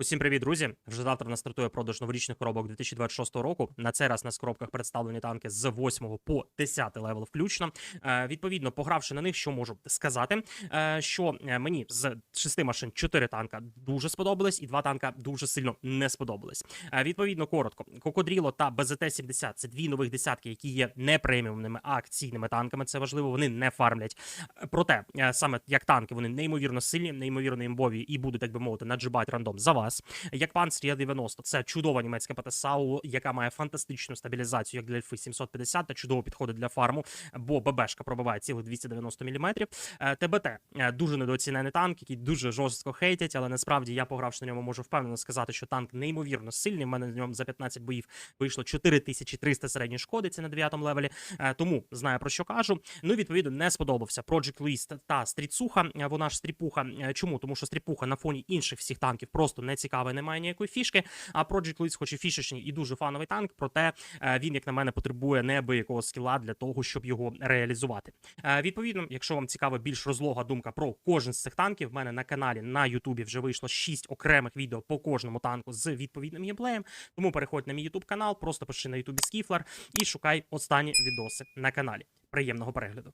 Усім привіт, друзі! Вже завтра в нас стартує продаж новорічних коробок 2026 року. На цей раз на коробках представлені танки з 8 по 10 левел включно. Е, відповідно, погравши на них, що можу сказати, е, що е, мені з 6 машин 4 танка дуже сподобались, і 2 танка дуже сильно не сподобались. Е, відповідно, коротко, Кокодріло та БЗТ-70 це дві нових десятки, які є не преміумними, а акційними танками. Це важливо, вони не фармлять. Проте, е, саме як танки, вони неймовірно сильні, неймовірно імбові і будуть, так би мовити, наджибати рандом за вас. Як панцирі 90 це чудова німецька ПТСАУ, яка має фантастичну стабілізацію, як для Альфи 750 та чудово підходить для фарму, бо ББшка пробиває цілих 290 мм. ТБТ е, дуже недооцінений танк, який дуже жорстко хейтять, але насправді я погравши на ньому, можу впевнено сказати, що танк неймовірно сильний. В мене на ньому за 15 боїв вийшло 4300 середньої шкоди. Це на 9 левелі. Е, Тому знаю про що кажу. Ну, відповідно, не сподобався Project List та Стріцуха. Е, Вона ж стріпуха. Е, Чому? Тому що стріпуха на фоні інших всіх танків просто не цікавий, немає ніякої фішки. А Project List, хоч і фішечний і дуже фановий танк, проте е, він, як на мене, потребує неабиякого скіла для того, щоб його реалізувати. Е, Відповідно, якщо вам цікава більш розлога думка про кожен з цих танків, в мене на каналі на Ютубі вже вийшло 6 окремих відео по кожному танку з відповідним геймплеєм. Тому переходь на мій Ютуб канал, просто пиши на Ютубі Скіфлер і шукай останні відоси на каналі. Приємного перегляду.